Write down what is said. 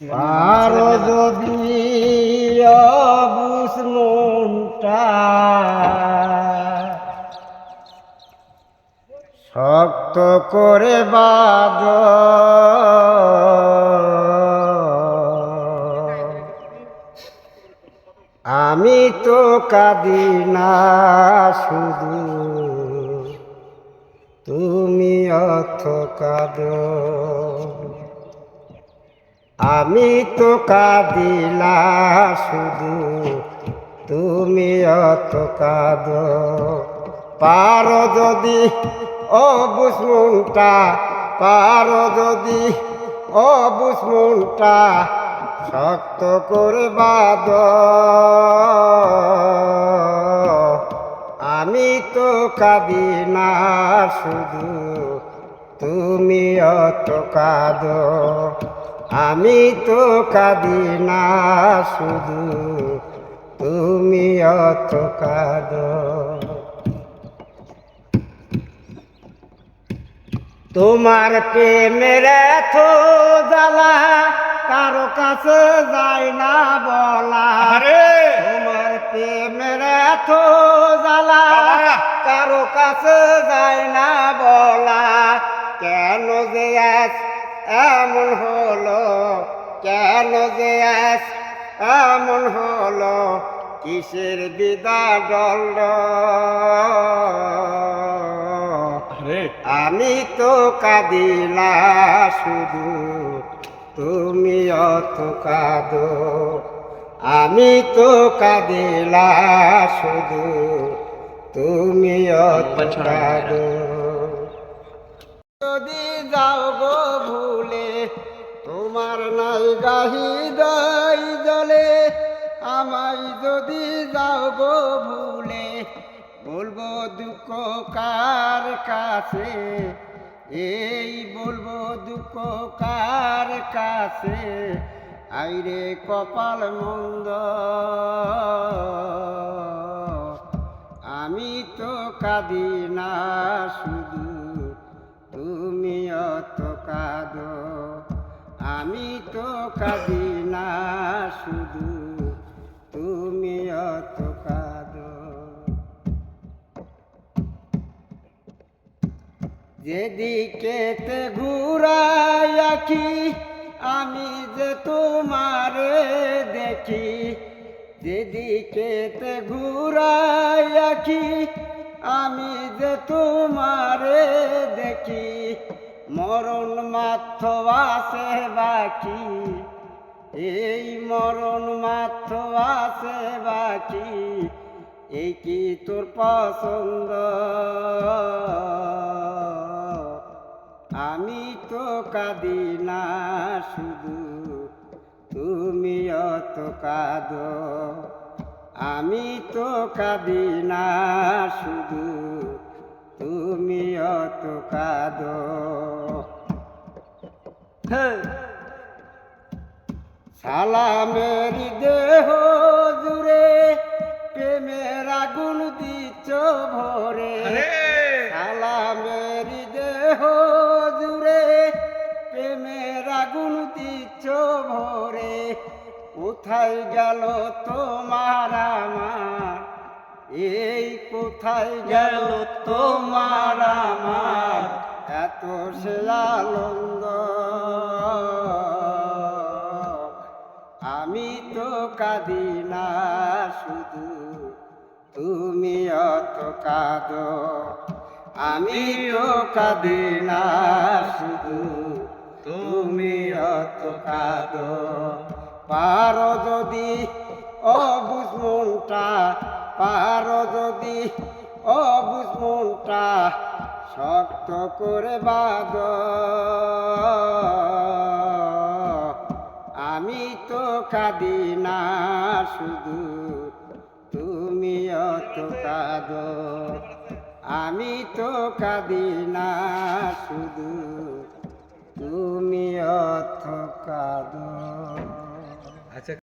আরও যদি মনটা শক্ত করে বাদ আমি তো কাঁদি না শুধু। তুমি অর্থ কাঁদো। আমি তো কাঁদিলা শুধু, তুমি অত কাঁদ। পারো যদি অবুসমনটা পারো যদি অবুসমনটা শক্ত করে বাদ আমি তো কাঁদি না শুধু, তুমি অত কাঁদো। আমি তো কাঁদি না শুধু তুমি অত কাঁদো। তোমার প্রেমের এত জ্বালা কারও কাছে যায় না বলা। তোমার প্রেমের এত জ্বালা কারও কাছে যায় না বলা। কেন যে আজ এমন হলো কেন যে আজ এমন হলো কিসের বিদা দণ্ড? আমি তো কাঁদিলা শুধু তুমি অত কাঁদো। আমি তো কাঁদিলা শুধু তুমি অত কাঁদো। যদি যাও গো ভুলে, তোমার নাই গাহি দই জলে। আমায় যদি যাও গো ভুলে, বলব দুঃখ কার কাছে? এই বলব দুঃখ কার কাছে? আইরে কপাল মন্দ। আমি তো কাঁদি না শুধু। তুমি কাঁদো আমি তো কাঁদি না শুধু তুমি অত কাঁদো যেদিকেতে ঘুরাই আঁকি আমি যে তোমারে দেখি যেদিকেতে ঘুরাই আঁকি আমি যে তোমারে দেখি মরণ মাত্র আছে বাকি এই মরণ মাত্র আছে বাকি এই কি তোর পছন্দ? আমি তো কাঁদি না শুধু, তুমি অত কাঁদো। আমি তো কাঁদি না শুধু, তুমি অত কাঁদো। সালামের দেহ জুড়ে প্রেমের আগুন দিচ্ছ ভরে। সালামের দেহ জুড়ে প্রেমের আগুন দিচ্ছ ভরে। কোথায় গেল তোমার আমার? এই কোথায় গেল তোমার আমার? এত সে আনন্দ। আমি তো কাঁদি না শুধু, তুমি অত কাঁদো। আমি তো কাঁদি না শুধু, তুমি অত কাঁদো। পারো যদি অবুঝ মনটা, পারো যদি অবুঝ মনটা শক্ত করে বাঁধ। আমি তো কাঁদি না শুধু, তুমি অত কাঁদো। আমি তো কাঁদি না শুধু, তুমি অত কাঁদো। আচ্ছা